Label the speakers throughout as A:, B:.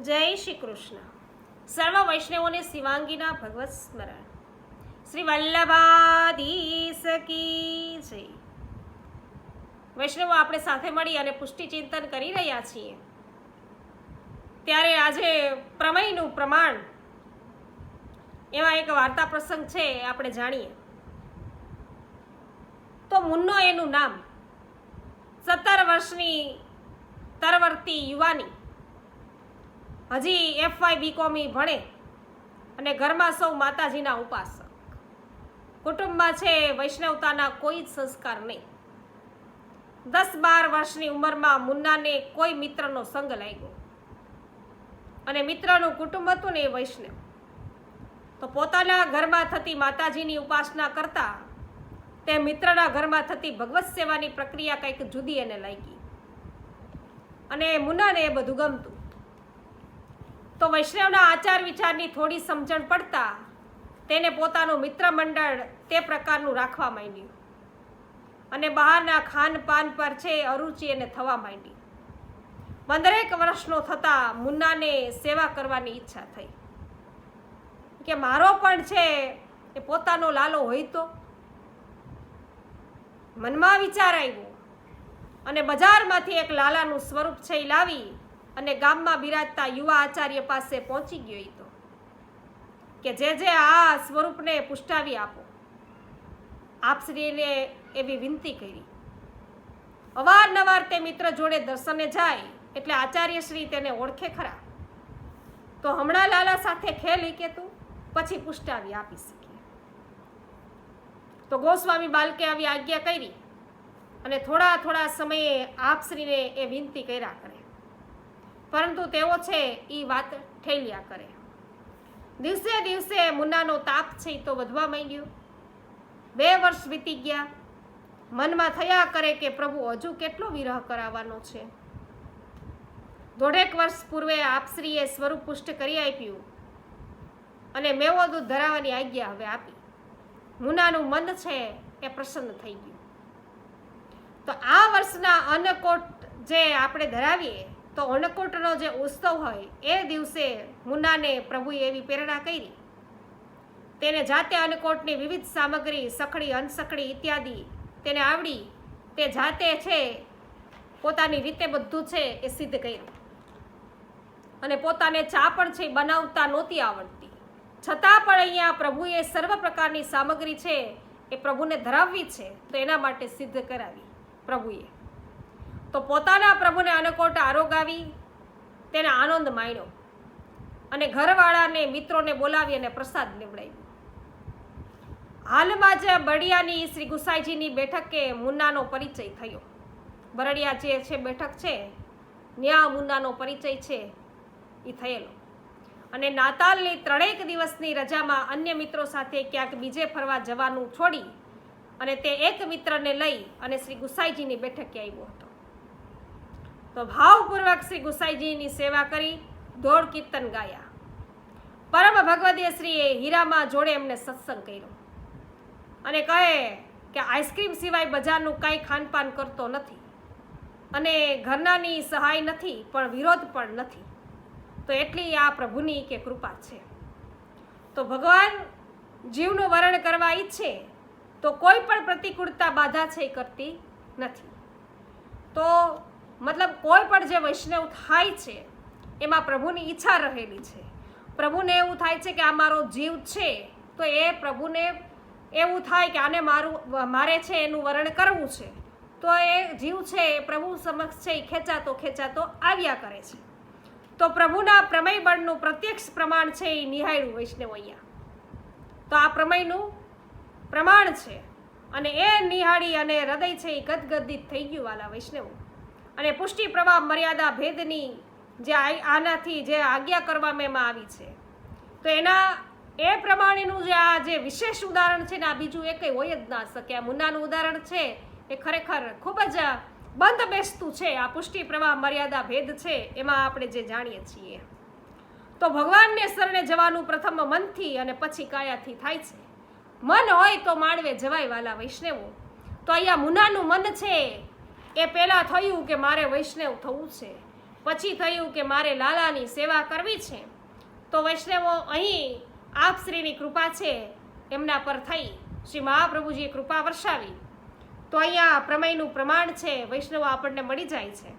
A: જય શ્રી કૃષ્ણ. સર્વ વૈષ્ણવોને શિવાંગીના ભગવત સ્મરણ. શ્રી વલ્લભાધીશ કી જય. વૈષ્ણવો આપણે સાથે મળી અને પુષ્ટિ ચિંતન કરી રહ્યા છીએ. ત્યારે આજે પ્રમેયનું પ્રમાણ એવા એક વાર્તા પ્રસંગ છે આપણે જાણીએ. તો મુન્નો એનું નામ. સત્તર વર્ષની તરવર્તી યુવાની હજી એફવાય બીકોમી ભણે. અને ઘરમાં સૌ માતાજીના ઉપાસક. કુટુંબમાં છે વૈષ્ણવતાના કોઈ જ સંસ્કાર નહીં. દસ બાર વર્ષની ઉંમરમાં મુન્નાને કોઈ મિત્રનો સંગ લાગ્યો. અને મિત્રનું કુટુંબ હતું ને એ વૈષ્ણવ. તો પોતાના ઘરમાં થતી માતાજીની ઉપાસના કરતા તે મિત્રના ઘરમાં થતી ભગવત સેવાની પ્રક્રિયા કંઈક જુદી એને લાગી. અને મુન્નાને એ બધું ગમતું. તો વૈષ્ણવના આચાર વિચારની થોડી સમજણ પડતા તેને પોતાનું મિત્ર મંડળ તે પ્રકારનું રાખવા માંડ્યું. અને બહારના ખાનપાન પર છે અરુચિ એને થવા માંડી. પંદરેક વર્ષનો થતા મુન્નાને સેવા કરવાની ઈચ્છા થઈ. કે મારો પણ છે એ પોતાનો લાલો હોય તો? મનમાં વિચાર આવ્યો. અને બજારમાંથી એક લાલાનું સ્વરૂપ છે એ લાવી અને ગામમાં બિરાજતા યુવા આચાર્ય પાસે પહોંચી ગયો ઈ તો. કે જે જે આ સ્વરૂપને પુષ્ટાવી આપો. આપશ્રીને એવી વિનંતી કરી. અવારનવાર તે મિત્ર જોડે દર્શને જાય એટલે આચાર્યશ્રી તેને ઓળખે ખરા. તો હમણાં લાલા સાથે ખેલી કે તું? પછી પુષ્ટાવી આપી શકીએ તો ગોસ્વામી બાલકે આવી આજ્ઞા કરી અને થોડા થોડા સમયે આપશ્રીને એ વિનંતી કર્યા કરે. પરંતુ તેઓ છે એ વાત ઠેલ્યા કરે. દિવસે દિવસે મુન્નાનો તાપ છે એ તો વધવા માંડ્યો. બે વર્ષ વીતી ગયા. મનમાં થયા કરે કે પ્રભુ હજુ કેટલો વિરહ કરાવવાનો છે. દોઢેક વર્ષ પૂર્વે આપશ્રીએ સ્વરૂપ પુષ્ટ કરી આપ્યું અને મેવો દૂધ ધરાવવાની આજ્ઞા હવે આપી. મુનાનું મન છે એ પ્રસન્ન થઈ ગયું. તો આ વર્ષના અન્નકોટ જે આપણે ધરાવીએ તો અન્નકૂટનો જે ઉત્સવ હોય, એ દિવસે મુન્નાને પ્રભુએ એવી પ્રેરણા કરી. તેને જાતે અન્નકોટની વિવિધ સામગ્રી, સખડી અનસખડી ઇત્યાદિ તેને આવડી, તે જાતે છે, પોતાની રીતે બધું છે એ સિદ્ધ કર્યું. અને પોતાને ચા પણ છે બનાવતા નહોતી આવડતી. છતાં પણ અહીંયા પ્રભુએ સર્વ પ્રકારની સામગ્રી છે એ પ્રભુને ધરાવવી છે, તો એના માટે સિદ્ધ કરાવી પ્રભુએ. તો પોતાના પ્રભુને અનકોટ આરોગાવી તેને આનંદ માણ્યો અને ઘરવાળાને, મિત્રોને બોલાવી અને પ્રસાદ લેવડાવ્યો. હાલમાં જ બળિયાની શ્રી ગુસાઈજીની બેઠકે મુન્નાનો પરિચય થયો. બરડિયા જે છે, બેઠક છે, ન્યા મુન્નાનો પરિચય છે એ થયેલો. અને નાતાલની ત્રણેક દિવસની રજામાં અન્ય મિત્રો સાથે ક્યાંક બીજે ફરવા જવાનું છોડી અને તે એક મિત્રને લઈ અને શ્રી ગુસાઈજીની બેઠકે આવ્યો તો ભાવપૂર્વક શ્રી ગુસાઈજીની સેવા કરી, ધોળ કીર્તન ગાયા. પરમ ભગવદીય શ્રીએ હીરામાં જોડે એમને સત્સંગ કર્યો. અને કહે કે આઈસ્ક્રીમ સિવાય બજારનું કાંઈ ખાનપાન કરતો નથી. અને ઘરનાની સહાય નથી, પણ વિરોધ પણ નથી. તો એટલી આ પ્રભુની કે કૃપા છે. તો ભગવાન જીવનું વરણ કરવા ઈચ્છે, તો કોઈ પણ પ્રતિકૂળતા બાધા છે કરતી નથી. તો મતલબ કોઈ પણ જે વૈષ્ણવ થાય છે, એમાં પ્રભુની ઈચ્છા રહેલી છે. પ્રભુને એવું થાય છે કે આ મારો જીવ છે, તો એ પ્રભુને એવું થાય કે આને મારું, મારે છે એનું વરણ કરવું છે. તો એ જીવ છે એ પ્રભુ સમક્ષ છે એ ખેંચાતો ખેંચાતો આવ્યા કરે છે. તો પ્રભુના પ્રમેય બળનું પ્રત્યક્ષ પ્રમાણ છે એ નિહાળ્યું વૈષ્ણવ અહીંયા. તો આ પ્રમેયનું પ્રમાણ છે અને એ નિહાળી અને હૃદય છે એ ગદગદિત થઈ ગયું વાલા વૈષ્ણવ. અને પુષ્ટિ પ્રવાહ મર્યાદા ભેદની જે આનાથી જે આજ્ઞા કરવામાં આવી છે. તો એના એ પ્રમાણેનું જે આ જે વિશેષ ઉદાહરણ છે ને આ બીજું એ કંઈ હોય જ ના શકે. આ મુન્નાનું ઉદાહરણ છે, એ ખરેખર ખૂબ જ બંધ બેસતું છે. આ પુષ્ટિ પ્રવાહ મર્યાદા ભેદ છે, એમાં આપણે જે જાણીએ છીએ. તો ભગવાનને શરણે જવાનું પ્રથમ મનથી અને પછી કાયાથી થાય છે. મન હોય તો માળવે જવાય વાલા વૈષ્ણવો. તો અહીંયા મુનાનું મન છે એ પહેલાં થયું કે મારે વૈષ્ણવ થવું છે. પછી થયું કે મારે લાલાની સેવા કરવી છે. તો વૈષ્ણવો અહીં આપ શ્રીની કૃપા છે, એમના પર થઈ. શ્રી મહાપ્રભુજીએ કૃપા વર્ષાવી તો અહીંયા પ્રમેયનું પ્રમાણ છે, વૈષ્ણવો આપણને મળી જાય છે.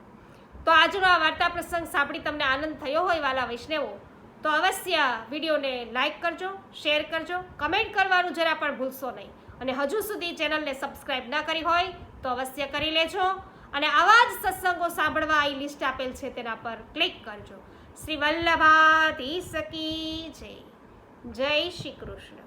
A: તો આજનો આ વાર્તા પ્રસંગ સાંભળી તમને આનંદ થયો હોય વાલા વૈષ્ણવો, તો અવશ્ય વિડીયોને લાઇક કરજો, શેર કરજો, કમેન્ટ કરવાનું જરા પણ ભૂલશો નહીં. અને હજુ સુધી ચેનલને સબસ્ક્રાઈબ ના કરી હોય તો અવશ્ય કરી લેજો અને આવા જ સત્સંગો સાંભળવા એ લિસ્ટ આપેલ છે તેના પર ક્લિક કરજો. શ્રી વલ્લભાતી સકી જય. જય શ્રી કૃષ્ણ.